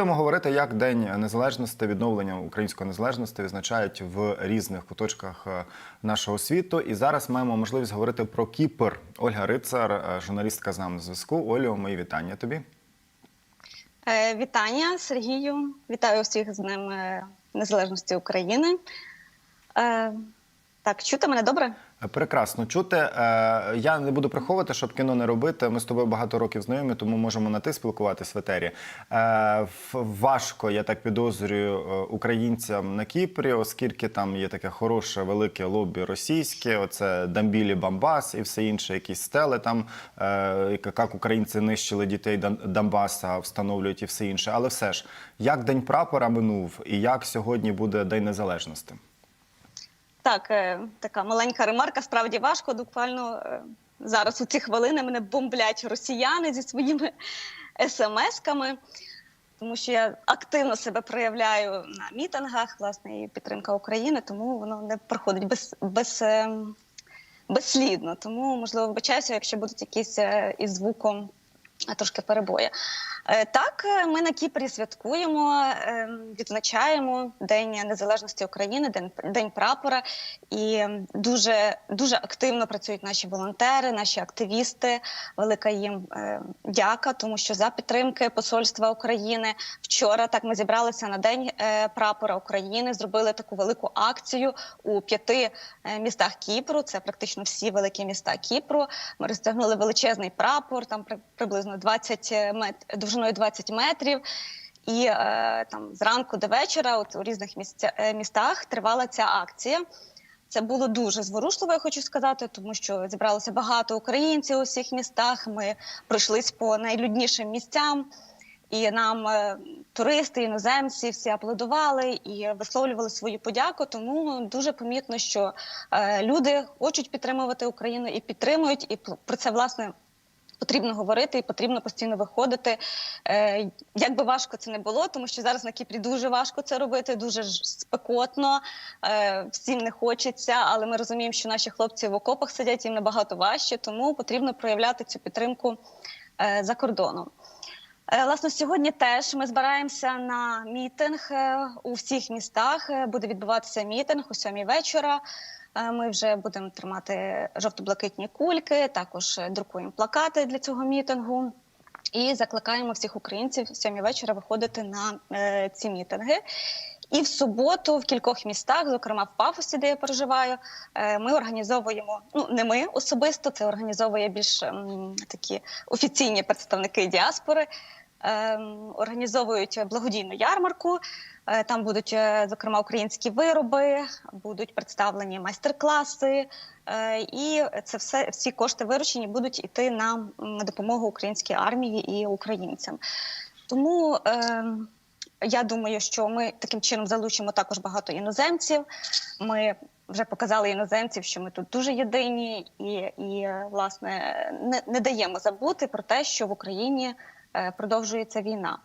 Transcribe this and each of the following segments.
Будемо говорити, як День Незалежності, відновлення української незалежності відзначають в різних куточках е, нашого світу. І зараз маємо можливість говорити про Кіпр. Ольга Рицар, е, журналістка з нами на зв'язку. Олю, мої вітання тобі. Е, Вітання Сергію. Вітаю всіх з Днем Незалежності України. Так, чути мене добре? Прекрасно чути. Е, Я не буду приховувати, щоб кіно не робити. Ми з тобою багато років знайомі, тому можемо на ти спілкуватись в етері. Е, Важко, я так підозрюю, е, українцям на Кіпрі, оскільки там є таке хороше велике лобі російське. Оце Дамбілі Бамбас і все інше, якісь стели там, як українці нищили дітей Дон- Донбаса, встановлюють і все інше. Але все ж, як День прапора минув, і як сьогодні буде День Незалежності? Так, е, така маленька ремарка. Справді важко. Буквально е, зараз у ці хвилини мене бомблять росіяни зі своїми смс-ками. Тому що я активно себе проявляю на мітингах, власне, і підтримка України, тому воно не проходить без, без, ем, безслідно. Тому, можливо, вибачаюся, якщо будуть якісь е, із звуком е, трошки перебої. Е, Так, е, ми на Кіпрі святкуємо, е, відзначаємо День Незалежності України, День, прапора. І ем, дуже, дуже активно працюють наші волонтери, наші активісти. Велика їм е, дяка, тому що за підтримки Посольства України вчора так ми зібралися на День е, прапора України, зробили таку велику акцію у п'яти містах Кіпру. Це практично всі великі міста Кіпру. Ми розтягнули величезний прапор, там при- приблизно 20 мет... довжиною 20 метрів. І е, там зранку до вечора, от у різних місця... е, містах, тривала ця акція. Це було дуже зворушливо, я хочу сказати, тому що зібралося багато українців у всіх містах. Ми пройшлись по найлюднішим місцям, і нам е, туристи, іноземці всі аплодували і висловлювали свою подяку. Тому дуже помітно, що е, люди хочуть підтримувати Україну і підтримують, і про це власне. Потрібно говорити і потрібно постійно виходити. Е, як би важко це не було, тому що зараз на Кіпрі дуже важко це робити, дуже спекотно, е, всім не хочеться, але ми розуміємо, що наші хлопці в окопах сидять їм набагато важче, тому потрібно проявляти цю підтримку е, за кордоном. Е, Власне, сьогодні теж ми збираємося на мітинг е, у всіх містах. Е, Буде відбуватися мітинг о сьомій вечора. Ми вже будемо тримати жовто-блакитні кульки, також друкуємо плакати для цього мітингу. І закликаємо всіх українців сьомій вечора виходити на ці мітинги. І в суботу в кількох містах, зокрема в Пафосі, де я проживаю, ми організовуємо. Ну не ми особисто, це організовує більш м, такі офіційні представники діаспори. Ем, Організовують благодійну ярмарку. Е, Там будуть е, зокрема українські вироби, будуть представлені майстер-класи, е, і це все всі кошти виручені будуть іти на допомогу українській армії і українцям. Тому е, я думаю, що ми таким чином залучимо також багато іноземців. Ми вже показали іноземців, що ми тут дуже єдині, і, і власне не, не даємо забути про те, що в Україні продовжується війна.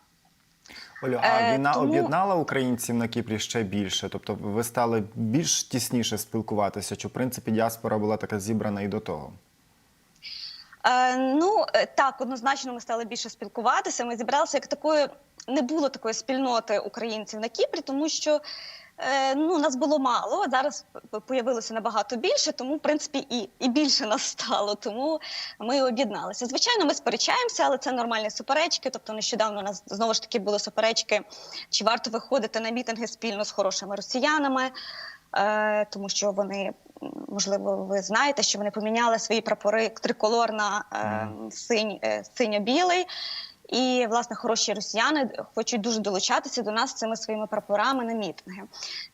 Олю, а Е, війна тому- об'єднала українців на Кіпрі ще більше? Тобто ви стали більш тісніше спілкуватися? Чи в принципі діаспора була така зібрана і до того? Е, ну е, так, однозначно ми стали більше спілкуватися. Ми зібралися як такої, не було такої спільноти українців на Кіпрі, тому що е, ну нас було мало. Зараз появилося набагато більше, тому в принципі і, і більше нас стало. Тому ми об'єдналися. Звичайно, ми сперечаємося, але це нормальні суперечки. Тобто, нещодавно у нас знову ж таки були суперечки, чи варто виходити на мітинги спільно з хорошими росіянами. Е, тому що вони, можливо, ви знаєте, що вони поміняли свої прапори триколор на е, синь, е, синьо-білий. І, власне, хороші росіяни хочуть дуже долучатися до нас цими своїми прапорами на мітинги.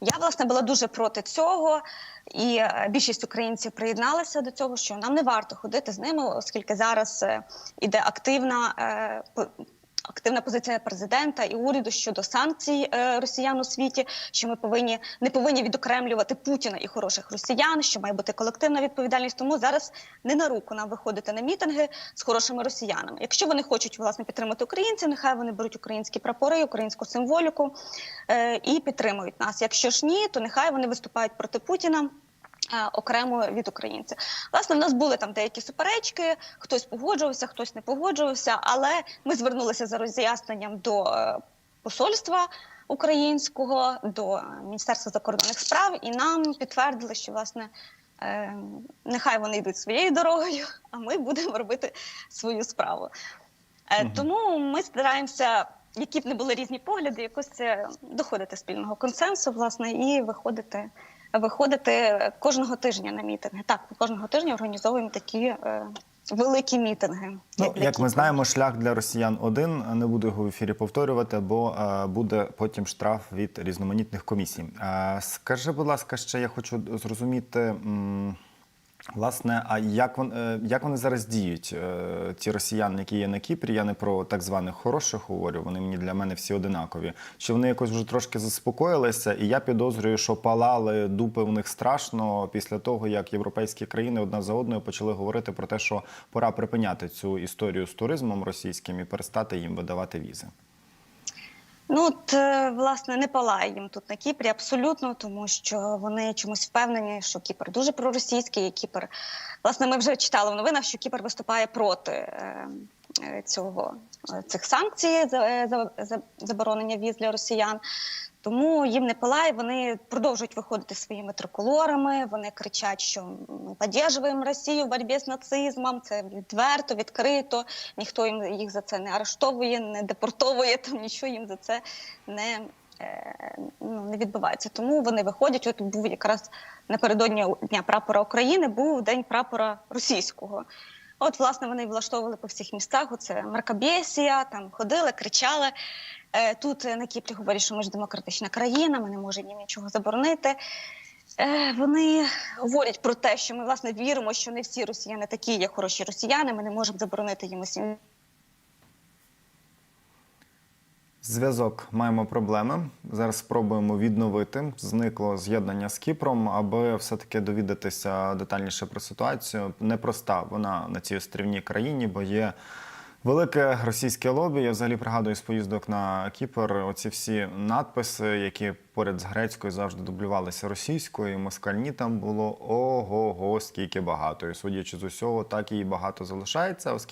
Я, власне, була дуже проти цього, і е, більшість українців приєдналася до цього, що нам не варто ходити з ними, оскільки зараз е, іде активна. Активна позиція президента і уряду щодо санкцій е, росіян у світі, що ми повинні не повинні відокремлювати Путіна і хороших росіян, що має бути колективна відповідальність. Тому зараз не на руку нам виходити на мітинги з хорошими росіянами. Якщо вони хочуть власне підтримати українців, нехай вони беруть українські прапори, українську символіку е, і підтримують нас. Якщо ж ні, то нехай вони виступають проти Путіна. Окремо від українців, власне, в нас були там деякі суперечки. Хтось погоджувався, хтось не погоджувався. Але ми звернулися за роз'ясненням до е, посольства українського, до Міністерства закордонних справ, і нам підтвердили, що власне. е, Нехай вони йдуть своєю дорогою, а ми будемо робити свою справу. Мгм. Тому ми стараємося, які б не були різні погляди, якось доходити спільного консенсусу, власне, і виходити, виходити кожного тижня на мітинги. Так, кожного тижня організовуємо такі е, великі мітинги. Ну, як, як ми знаємо, шлях для росіян один. Не буду його в ефірі повторювати, бо е, буде потім штраф від різноманітних комісій. Е, скажи, будь ласка, ще я хочу зрозуміти. м, Власне, а як, вон, е, як вони зараз діють? е, Ті росіяни, які є на Кіпрі, я не про так званих хороших говорю, вони мені для мене всі одинакові. Чи вони якось вже трошки заспокоїлися? І я підозрюю, що палали дупи в них страшно після того, як європейські країни одна за одною почали говорити про те, що пора припиняти цю історію з туризмом російським і перестати їм видавати візи. Ну, от, е, власне, не палає їм тут на Кіпрі абсолютно, тому що вони чомусь впевнені, що Кіпр дуже проросійський, і Кіпр. Власне, ми вже читали в новинах, що Кіпр виступає проти е, е, цього цих санкцій за, за, за заборонення віз для росіян. Тому їм не палає, вони продовжують виходити своїми триколорами. Вони кричать, що ми підтримуємо Росію в боротьбі з нацизмом. Це відверто, відкрито. Ніхто їм їх за це не арештовує, не депортовує, там нічого їм за це не, е, ну, не відбувається. Тому вони виходять. От був якраз напередодні Дня прапора України, був день прапора російського. От, власне, вони влаштовували по всіх містах. Оце Маркабєсія, там ходили, кричали. Е, Тут на Кіпрі говорять, що ми ж демократична країна, ми не можемо їм нічого заборонити. Е, Вони говорять про те, що ми власне віримо, що не всі росіяни такі, є хороші росіяни. Ми не можемо заборонити їм усім Зв'язок маємо проблеми. Зараз спробуємо відновити. Зникло з'єднання з Кіпром, аби все-таки довідатися детальніше про ситуацію. Непроста вона на цій острівній країні, бо є велике російське лобі. Я взагалі пригадую з поїздок на Кіпр. Оці всі надписи, які поряд з грецькою завжди дублювалися російською. Москальні там було ого-го, скільки багато. І судячи з усього, так і багато залишається, оскільки.